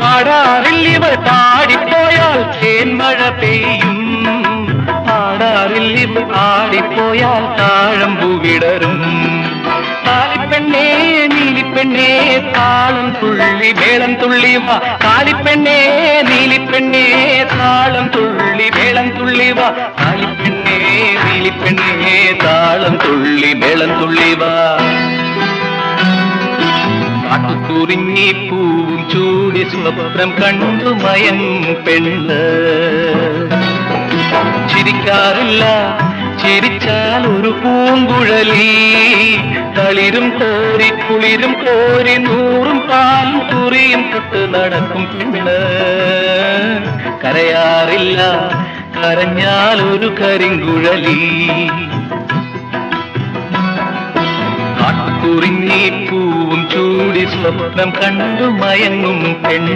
ஆடாரில் இவர் பாடிப்போயால் தேன்மழை பெய்யும். ஆடாரில் இவர் ஆடிப்போயால் தாழம்பு விடரும். தாலிப்பெண்ணே நீலிப்பெண்ணே தாளம் துள்ளி வேளம் துள்ளி வா. தாலிப்பெண்ணே நீலிப்பெண்ணே தாளம் துள்ளி வேளம் துள்ளி வா. தாலிப்பெண்ணே நீலிப்பெண்ணே தாளம் துள்ளி வேளம் துள்ளி കാട്ടുകുറിഞ്ഞി പൂവും ചൂടി സ്വപ്നം കണ്ടു മയൻ പെണ്ണ്. ചിരിക്കാറില്ല ചിരിച്ചാൽ ഒരു പൂങ്കുഴലി. തളിരും കോരി കുളിരും കോരി നൂറും പാലും കുറിയും തൊട്ട് നടക്കും പെണ്ണ്. കരയാറില്ല കരഞ്ഞാൽ ഒരു കരിങ്കുഴലി. കാട്ടുകുറിഞ്ഞി പൂവും ചൂടി സ്വപ്നം കണ്ടു മയങ്ങും പെണ്ണ്